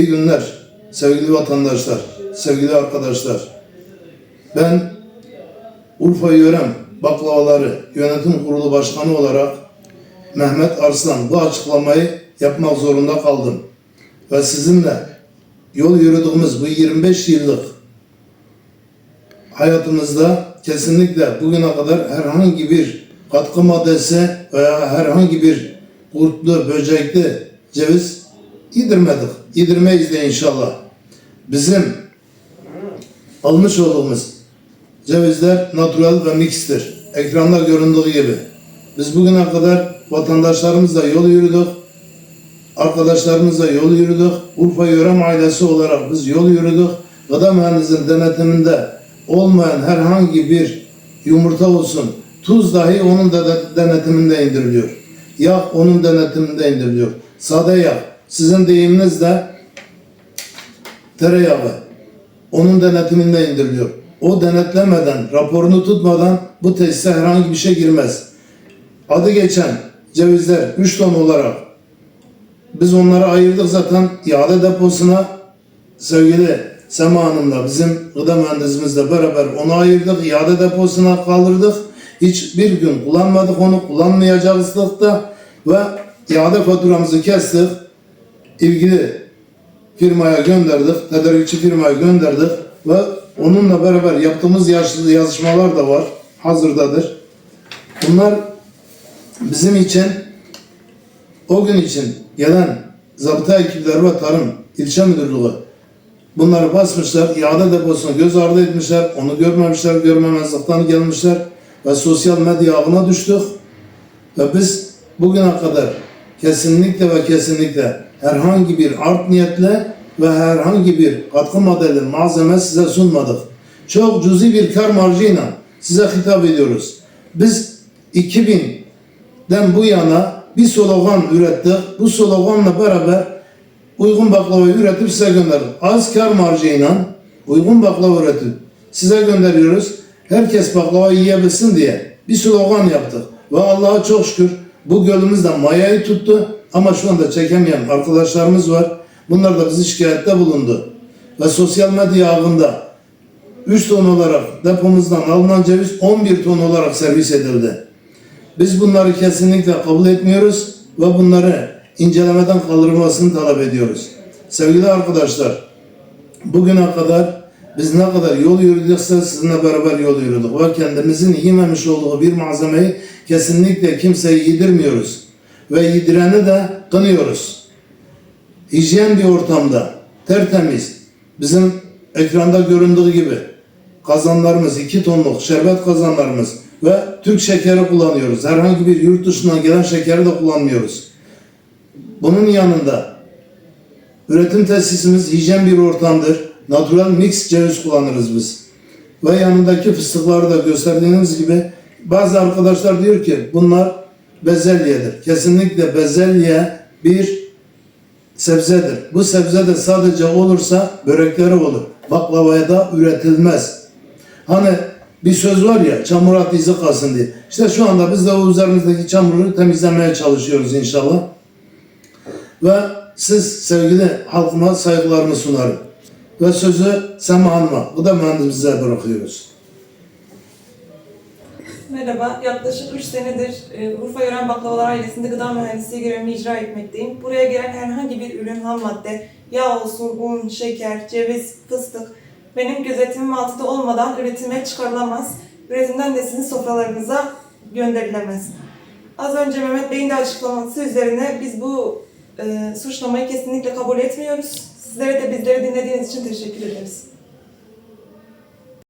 İyi günler sevgili vatandaşlar, sevgili arkadaşlar. Ben Urfa Yörem Baklavaları Yönetim Kurulu Başkanı olarak Mehmet Arslan bu açıklamayı yapmak zorunda kaldım. Ve sizinle yol yürüdüğümüz bu 25 yıllık hayatımızda kesinlikle bugüne kadar herhangi bir katkı maddesi veya herhangi bir kurtlu, böcekli ceviz yedirmedik. Yedirmeyiz de inşallah. Bizim almış olduğumuz cevizler natural ve mixtir. Ekranda göründüğü gibi. Biz bugüne kadar vatandaşlarımızla yol yürüdük. Arkadaşlarımızla yol yürüdük. Urfa Yörem ailesi olarak biz yol yürüdük. Gıda mühendisinin denetiminde olmayan herhangi bir yumurta olsun, tuz dahi onun da denetiminde indiriliyor. Yağ onun denetiminde indiriliyor. Sade yağ, sizin deyiminizle tereyağı onun denetiminde indiriliyor. O denetlemeden, raporunu tutmadan bu tesise herhangi bir şey girmez. Adı geçen cevizler 3 ton olarak biz onları ayırdık zaten iade deposuna sevgili Sema Hanım'la bizim gıda mühendisimizle beraber onu ayırdık. iade deposuna kaldırdık. Hiçbir gün kullanmadık onu kullanmayacağız da ve iade faturamızı kestik. İlgili firmaya gönderdik. Tedarikçi firmaya gönderdik ve onunla beraber yaptığımız yazışmalar da var. Hazırdadır. Bunlar bizim için o gün için gelen zabıta ekipleri ve tarım ilçe müdürlüğü bunları basmışlar, iade deposuna göz ardı etmişler, onu görmemişler, görmemezlikten gelmişler ve sosyal medya ağına düştük. Ve biz bugüne kadar kesinlikle ve kesinlikle herhangi bir art niyetle ve herhangi bir katkı maddeli malzeme size sunmadık. Çok cüzi bir kar marjıyla size hitap ediyoruz. Biz 2000'den bu yana bir slogan ürettik. Bu sloganla beraber uygun baklava üretip size gönderdik. Az kar marjıyla uygun baklava üretip size gönderiyoruz. Herkes baklava yiyebilsin diye bir slogan yaptık. Ve Allah'a çok şükür bu gölümüzde mayayı tuttu. Ama şu anda çekemeyen arkadaşlarımız var. Bunlar da bizi şikayette bulundu. Ve sosyal medya ağında 3 ton olarak depomuzdan alınan ceviz 11 ton olarak servis edildi. Biz bunları kesinlikle kabul etmiyoruz ve bunları incelemeden kaldırılmasını talep ediyoruz. Sevgili arkadaşlar, bugüne kadar biz ne kadar yol yürüdükse sizinle beraber yol yürüdük ve kendimizin yememiş olduğu bir malzemeyi kesinlikle kimseye yedirmiyoruz ve yedireni de kınıyoruz. Hijyen bir ortamda, tertemiz, bizim ekranda göründüğü gibi kazanlarımız, 2 tonluk şerbet kazanlarımız ve Türk şekeri kullanıyoruz. Herhangi bir yurt dışından gelen şekeri de kullanmıyoruz. Bunun yanında üretim tesisimiz hijyen bir ortamdır. Natural mix ceviz kullanırız biz. Ve yanındaki fıstıkları da gösterdiğiniz gibi bazı arkadaşlar diyor ki bunlar bezelyedir. Kesinlikle bezelye bir sebzedir. Bu sebze de sadece olursa börekleri olur. Baklavaya da üretilmez. Hani bir söz var ya çamur at izi kalsın diye. İşte şu anda biz de o üzerimizdeki çamuru temizlemeye çalışıyoruz inşallah. Ve siz sevgili halkıma saygılarımı sunarım. Ve sözü Sema Hanım'a, bu da mühendisimize bırakıyoruz. Merhaba, yaklaşık 3 senedir e, Urfa Yören Baklavalar ailesinde gıda mühendisliği görevimi icra etmekteyim. Buraya gelen herhangi bir ürün, ham madde, yağ olsun, un, şeker, ceviz, fıstık benim gözetimim altında olmadan üretime çıkarılamaz. Üretimden de sizin sofralarınıza gönderilemez. Az önce Mehmet Bey'in de açıklaması üzerine biz bu e, suçlamayı kesinlikle kabul etmiyoruz. Sizlere de bizleri dinlediğiniz için teşekkür ederiz.